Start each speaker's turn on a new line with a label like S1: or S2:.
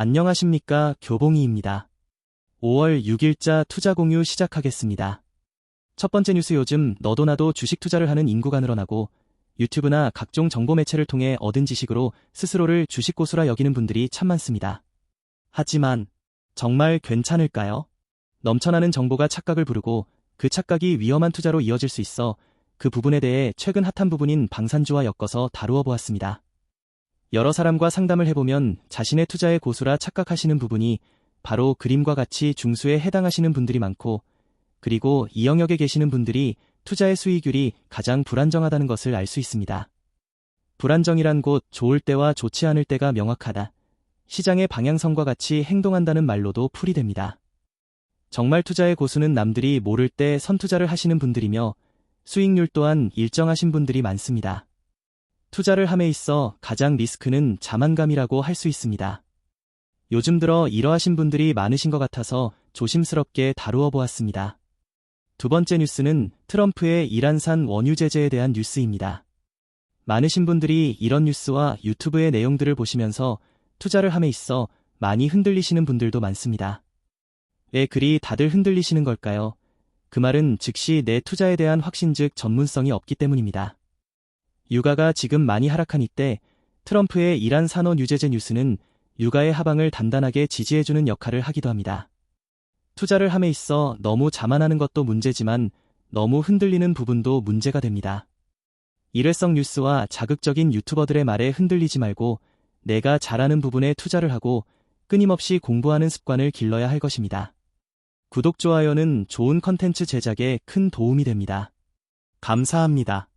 S1: 안녕하십니까 교봉이입니다. 5월 6일자 투자 공유 시작하겠습니다. 첫 번째 뉴스 요즘 너도 나도 주식 투자를 하는 인구가 늘어나고 유튜브나 각종 정보 매체를 통해 얻은 지식으로 스스로를 주식 고수라 여기는 분들이 참 많습니다. 하지만 정말 괜찮을까요? 넘쳐나는 정보가 착각을 부르고 그 착각이 위험한 투자로 이어질 수 있어 그 부분에 대해 최근 핫한 부분인 방산주와 엮어서 다루어 보았습니다. 여러 사람과 상담을 해보면 자신의 투자의 고수라 착각하시는 부분이 바로 그림과 같이 중수에 해당하시는 분들이 많고 그리고 이 영역에 계시는 분들이 투자의 수익률이 가장 불안정하다는 것을 알 수 있습니다. 불안정이란 곳 좋을 때와 좋지 않을 때가 명확하다. 시장의 방향성과 같이 행동한다는 말로도 풀이 됩니다. 정말 투자의 고수는 남들이 모를 때 선투자를 하시는 분들이며 수익률 또한 일정하신 분들이 많습니다. 투자를 함에 있어 가장 리스크는 자만감이라고 할 수 있습니다. 요즘 들어 이러하신 분들이 많으신 것 같아서 조심스럽게 다루어 보았습니다. 두 번째 뉴스는 트럼프의 이란산 원유 제재에 대한 뉴스입니다. 많으신 분들이 이런 뉴스와 유튜브의 내용들을 보시면서 투자를 함에 있어 많이 흔들리시는 분들도 많습니다. 왜 그리 다들 흔들리시는 걸까요? 그 말은 즉시 내 투자에 대한 확신 즉 전문성이 없기 때문입니다. 유가가 지금 많이 하락한 이때 트럼프의 이란 산업 유제재 뉴스는 유가의 하방을 단단하게 지지해주는 역할을 하기도 합니다. 투자를 함에 있어 너무 자만하는 것도 문제지만 너무 흔들리는 부분도 문제가 됩니다. 일회성 뉴스와 자극적인 유튜버들의 말에 흔들리지 말고 내가 잘하는 부분에 투자를 하고 끊임없이 공부하는 습관을 길러야 할 것입니다. 구독, 좋아요는 좋은 컨텐츠 제작에 큰 도움이 됩니다. 감사합니다.